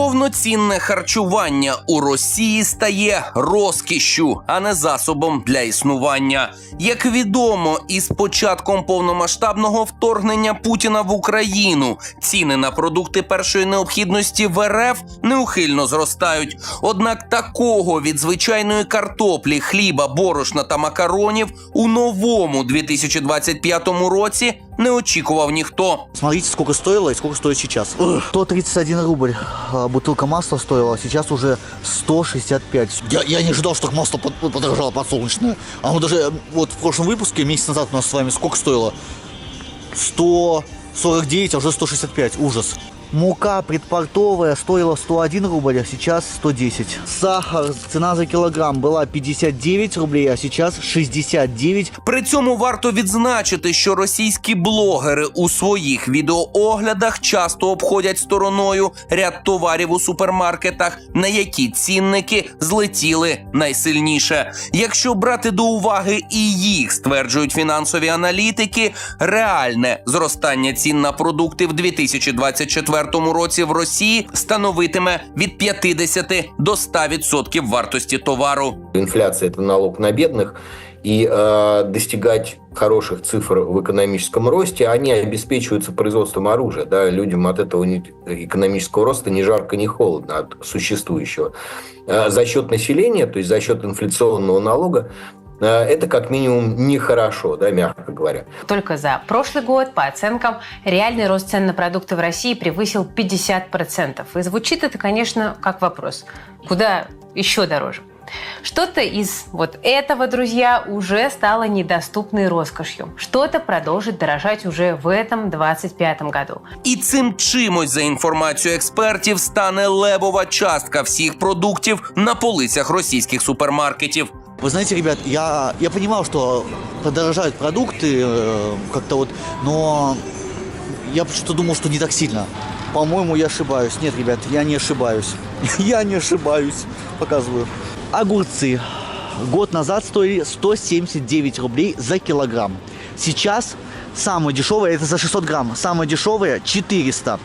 Повноцінне харчування у Росії стає розкішшю, а не засобом для існування. Як відомо, із початком повномасштабного вторгнення Путіна в Україну ціни на продукти першої необхідності в РФ неухильно зростають. Однак такого від звичайної картоплі, хліба, борошна та макаронів у новому 2025 році не очікував ніхто. Смотрите, сколько стоило и сколько стоит сейчас. 131 рубль а, бутылка масла стоила, а сейчас уже 165. Я, я не ожидал, что так масло под- подорожало подсолнечное. Оно даже, э, вот в прошлом выпуске, месяц назад у нас с вами сколько стоило? 149, а уже 165. Ужас. Мука предпортовая стоила 101 рубль, а сейчас 110. Сахар, цена за килограмм была 59 рублей, а сейчас 69. При цьому варто відзначити, що російські блогери у своїх відеооглядах часто обходять стороною ряд товарів у супермаркетах, на які цінники злетіли найсильніше. Якщо брати до уваги і їх, стверджують фінансові аналітики, реальне зростання цін на продукти в 2024 році в Росії становитиме від 50 до 100% вартості товару. Инфляция – это налог на бедных, и э, достигать хороших цифр в экономическом росте, они обеспечиваются производством оружия. Да? Людям от этого не- экономического роста ни жарко, ни холодно, от существующего. Э, за счет населения, то есть за счет инфляционного налога, э, это как минимум нехорошо, да, мягко говоря. Только за прошлый год, по оценкам, реальный рост цен на продукты в России превысил 50%. И звучит это, конечно, как вопрос. Куда еще дороже? Что-то из вот этого, друзья, уже стало недоступной роскошью. Что-то продолжит дорожать уже в этом 25 году. І цим чимось, за інформацією експертів, стане левова частка всіх продуктів на полицях російських супермаркетів. Вы знаете, ребят, я, я понимал, что подорожают продукты э, как-то вот, но я почему-то думал, что не так сильно. По-моему, я ошибаюсь. Нет, ребят, я не ошибаюсь. Я не ошибаюсь. Показываю. Огурцы. Год назад стоили 179 рублей за килограмм. Сейчас самые дешевые, это за 600 грамм, самые дешевые 400.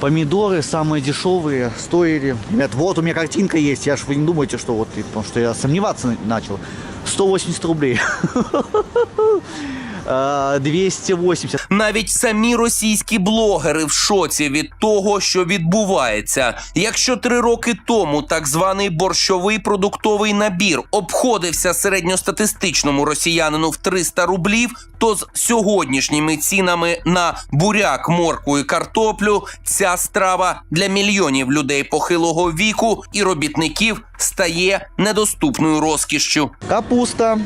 Помидоры самые дешевые стоили... Ребят, вот у меня картинка есть, я ж вы не думаете, что вот, потому что я сомневаться на- начал. 180 рублей. А, 280. Навіть самі російські блогери в шоці від того, що відбувається. Якщо три роки тому так званий борщовий продуктовий набір обходився середньостатистичному росіянину в 300 рублів, то з сьогоднішніми цінами на буряк, моркву і картоплю ця страва для мільйонів людей похилого віку і робітників стає недоступною розкішшю. Капуста.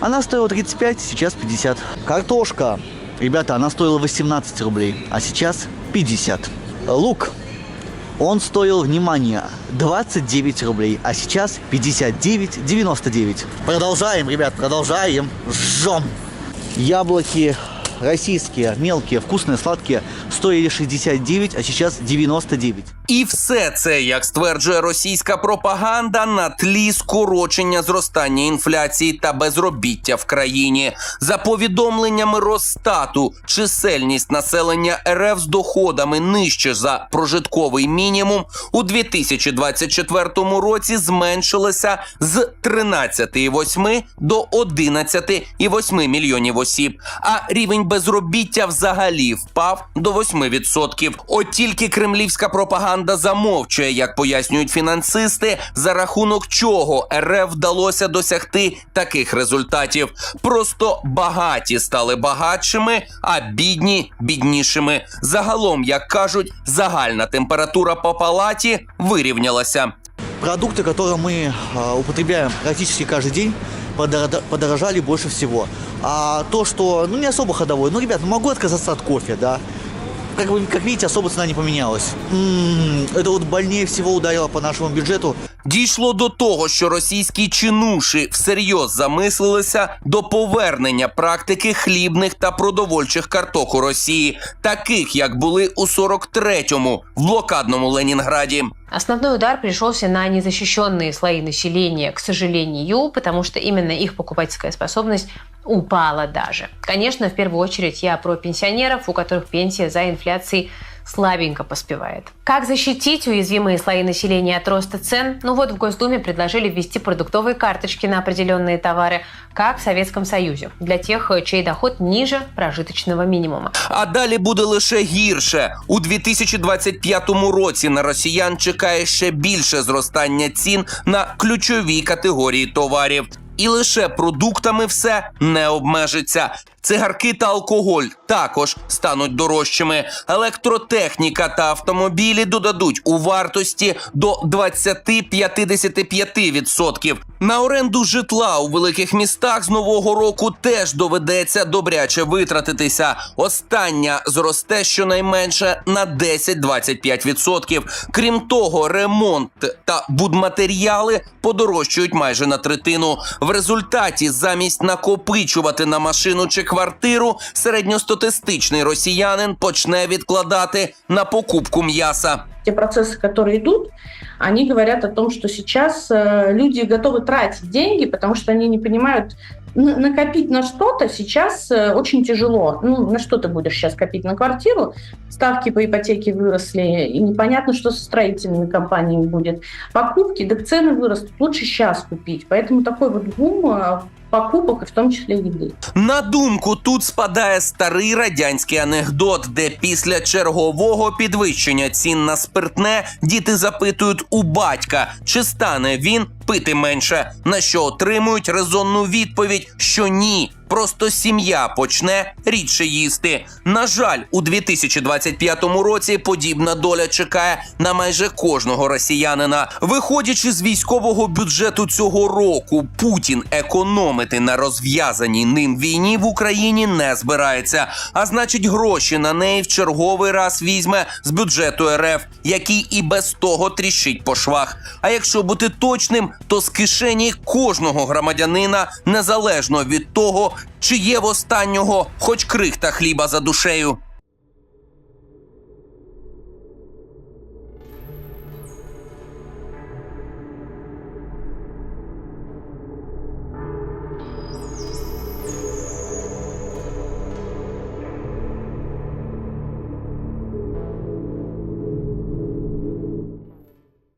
Она стоила 35, сейчас 50. Картошка. Ребята, она стоила 18 рублей, а сейчас 50. Лук. Он стоил, внимание, 29 рублей, а сейчас 59,99. Продолжаем, ребят, продолжаем. Жжем. Яблоки российские, мелкие, вкусные, сладкие, стоили 69, а сейчас 99. І все це, як стверджує російська пропаганда, на тлі скорочення зростання інфляції та безробіття в країні. За повідомленнями Росстату, чисельність населення РФ з доходами нижче за прожитковий мінімум у 2024 році зменшилася з 13,8 до 11,8 мільйонів осіб. А рівень безробіття взагалі впав до 8%. От тільки кремлівська пропаганда замовчує, як пояснюють фінансисти, за рахунок чого РФ вдалося досягти таких результатів. Просто багаті стали багатшими, а бідні біднішими. Загалом, як кажуть, загальна температура по палаті вирівнялася. Продукты, которые мы а, употребляем практически каждый день, подорожа- Подорожали больше всего. А то, что, ну, не особо ходовой, ну, ребят, ну, могу отказаться от кофе, да. Как, вы, как видите, особо цена не поменялась. М, это вот больнее всего ударило по нашему бюджету. Дійшло до того, що російські чинуші всерйоз замислилися до повернення практики хлібних та продовольчих карток у Росії, таких як були у 43-му в блокадному Ленінграді. Основной удар пришелся на незащищенные слои населения, к сожалению, потому что именно их покупательская способность упала даже. Конечно, в первую очередь я про пенсионеров, у которых пенсия за инфляцией слабенько поспевает. Как защитить уязвимые слои населения от роста цен? Ну вот в Госдуме предложили ввести продуктовые карточки на определенные товары, как в Советском Союзе, для тех, чей доход ниже прожиточного минимума. А далі буде лише гірше. У 2025 році на росіян чекає ще більше зростання цін на ключові категорії товарів. І лише продуктами все не обмежиться. Цигарки та алкоголь також стануть дорожчими. Електротехніка та автомобілі додадуть у вартості до 20-55%. На оренду житла у великих містах з нового року теж доведеться добряче витратитися. Остання зросте щонайменше на 10-25%. Крім того, ремонт та будматеріали подорожчають майже на третину. В результаті замість накопичувати на машину чи квартиру, середньостатистичний росіянин почне відкладати на покупку м'яса. те процессы, которые идут, они говорят о том, что сейчас э, люди готовы тратить деньги, потому что они не понимают, н- накопить на что-то сейчас э, очень тяжело. Ну, на что ты будешь сейчас копить? На квартиру? Ставки по ипотеке выросли, и непонятно, что со строительными компаниями будет. Покупки, да цены вырастут, лучше сейчас купить. Поэтому такой вот бум э, покупок, и в том числе еды. На думку тут спадає старий радянський анекдот, де після чергового підвищення цін на спиртне діти запитують у батька, чи стане він пити менше, на що отримують резонну відповідь, що ні. Просто сім'я почне рідше їсти. На жаль, у 2025 році подібна доля чекає на майже кожного росіянина. Виходячи з військового бюджету цього року, Путін економити на розв'язаній ним війні в Україні не збирається. А значить, гроші на неї в черговий раз візьме з бюджету РФ, який і без того тріщить по швах. А якщо бути точним, то з кишені кожного громадянина, незалежно від того, чи є в останнього хоч крихта хліба за душею.